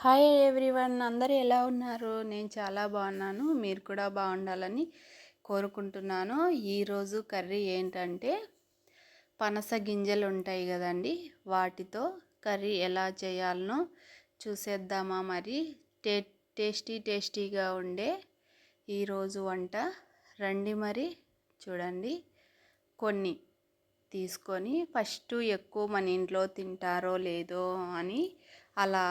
Hi everyone. అందరూ ఎలా ఉన్నారు? నేను చాలా బాగున్నాను. మీరు కూడా బాగుండాలని కోరుకుంటున్నాను. ఈరోజు కర్రీ ఏంటంటే పనస గింజలు ఉంటాయి కదండి. వాటితో కర్రీ ఎలా చేయాలనో చూసేద్దామా మరి. టే టేస్టీ టేస్టీగా ఉండే ఈరోజు వంట. రండి మరి చూడండి. కొన్ని తీసుకొని ఫస్ట్ ఎక్కువ మన ఇంట్లో తింటారో లేదో అని అలా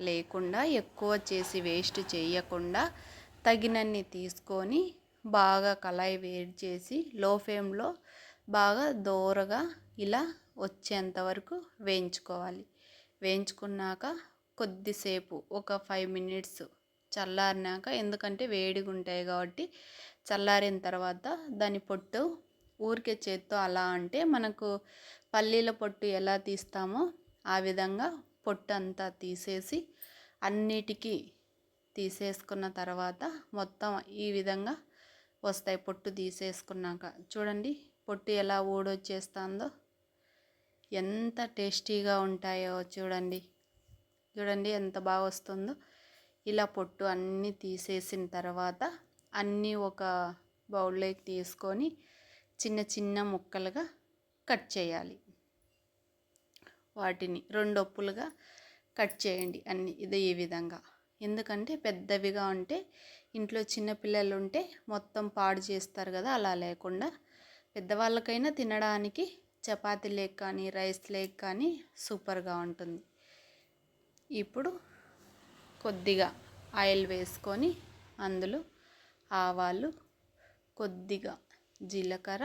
లేకుండా ఎక్కువ చేసి వేస్ట్ చేయకుండా తగినన్ని తీసుకొని బాగా కళాయి వేడి చేసి లో ఫ్లేమ్లో బాగా దోరగా ఇలా వచ్చేంత వరకు వేయించుకోవాలి. వేయించుకున్నాక కొద్దిసేపు ఒక ఫైవ్ మినిట్స్ చల్లారినాక ఎందుకంటే వేడిగా ఉంటాయి కాబట్టి చల్లారిన తర్వాత దాని పొట్టు ఊరికే చేత్తో అలా అంటే మనకు పల్లీల పొట్టు ఎలా తీస్తామో ఆ విధంగా పొట్టు అంతా తీసేసి అన్నిటికీ తీసేసుకున్న తర్వాత మొత్తం ఈ విధంగా వస్తాయి. పొట్టు తీసేసుకున్నాక చూడండి పొట్టు ఎలా ఊడొచ్చేస్తుందో ఎంత టేస్టీగా ఉంటాయో చూడండి. చూడండి ఎంత బాగా వస్తుందో. ఇలా పొట్టు అన్నీ తీసేసిన తర్వాత అన్నీ ఒక బౌల్లోకి తీసుకొని చిన్న చిన్న ముక్కలుగా కట్ చేయాలి. వాటిని రెండు ఒప్పులుగా కట్ చేయండి అన్ని. ఇది ఈ విధంగా. ఎందుకంటే పెద్దవిగా ఉంటే ఇంట్లో చిన్నపిల్లలు ఉంటే మొత్తం పాడు చేస్తారు కదా అలా లేకుండా. పెద్దవాళ్ళకైనా తినడానికి చపాతీ లేక్ కానీ రైస్ లేక్ కానీ సూపర్గా ఉంటుంది. ఇప్పుడు కొద్దిగా ఆయిల్ వేసుకొని అందులో ఆవాలు కొద్దిగా జీలకర్ర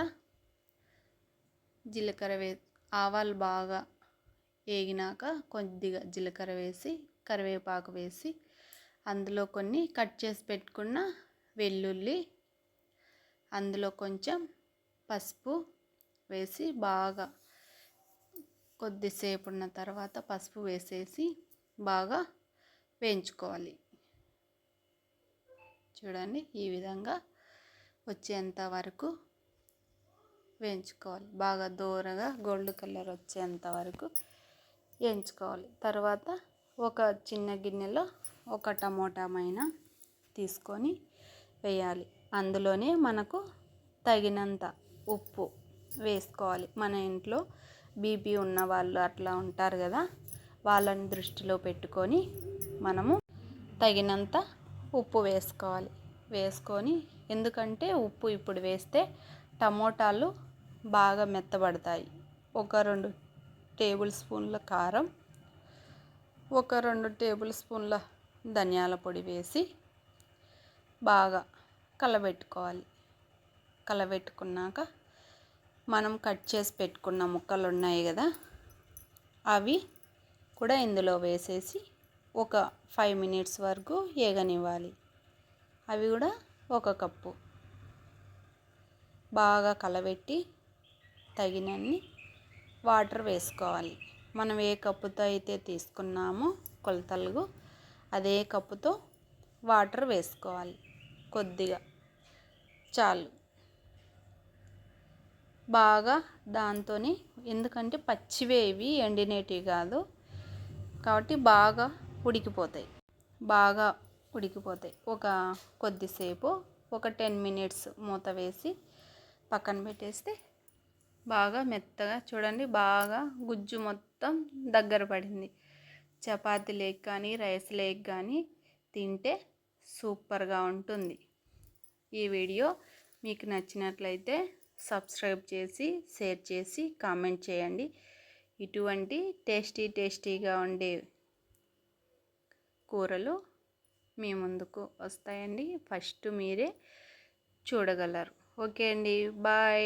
జీలకర్ర వే ఆవాలు బాగా వేగినాక కొద్దిగా జీలకర్ర వేసి కరివేపాకు వేసి అందులో కొన్ని కట్ చేసి పెట్టుకున్న వెల్లుల్లి అందులో కొంచెం పసుపు వేసి బాగా కొద్దిసేపు ఉన్న తర్వాత పసుపు వేసేసి బాగా వేయించుకోవాలి. చూడండి ఈ విధంగా వచ్చేంత వరకు వేయించుకోవాలి. బాగా దూరగా గోల్డ్ కలర్ వచ్చేంత వరకు వేయించుకోవాలి. తర్వాత ఒక చిన్న గిన్నెలో ఒక టమోటా మైన తీసుకొని వేయాలి. అందులోనే మనకు తగినంత ఉప్పు వేసుకోవాలి. మన ఇంట్లో బీపీ ఉన్న వాళ్ళు అట్లా ఉంటారు కదా వాళ్ళని దృష్టిలో పెట్టుకొని మనము తగినంత ఉప్పు వేసుకోవాలి. వేసుకొని ఎందుకంటే ఉప్పు ఇప్పుడు వేస్తే టమోటాలు బాగా మెత్తబడతాయి. ఒక రెండు టేబుల్ స్పూన్ల కారం ఒక రెండు టేబుల్ స్పూన్ల ధనియాల పొడి వేసి బాగా కలబెట్టుకోవాలి. కలబెట్టుకున్నాక మనం కట్ చేసి పెట్టుకున్న ముక్కలు ఉన్నాయి కదా అవి కూడా ఇందులో వేసేసి ఒక ఫైవ్ మినిట్స్ వరకు ఏగనివ్వాలి. అవి కూడా ఒక కప్పు. బాగా కలబెట్టి తగినన్ని వాటర్ వేసుకోవాలి. మనం ఏ కప్పుతో అయితే తీసుకున్నామో కొలతలు అదే కప్పుతో వాటర్ వేసుకోవాలి కొద్దిగా. చాలు. బాగా దాంతో ఎందుకంటే పచ్చివేవి ఎండినేటివి కాదు కాబట్టి బాగా ఉడికిపోతాయి. బాగా ఉడికిపోతాయి. ఒక కొద్దిసేపు ఒక టెన్ మినిట్స్ మూత వేసి పక్కన పెట్టేస్తే బాగా మెత్తగా చూడండి బాగా గుజ్జు మొత్తం దగ్గర పడింది. చపాతీ లేక్ కానీ రైస్ లేక్ కానీ తింటే సూపర్గా ఉంటుంది. ఈ వీడియో మీకు నచ్చినట్లయితే సబ్స్క్రైబ్ చేసి షేర్ చేసి కామెంట్ చేయండి. ఇటువంటి టేస్టీ టేస్టీగా ఉండే కూరలు మీ ముందుకు వస్తాయండి. ఫస్ట్ మీరే చూడగలరు. ఓకే అండి బాయ్.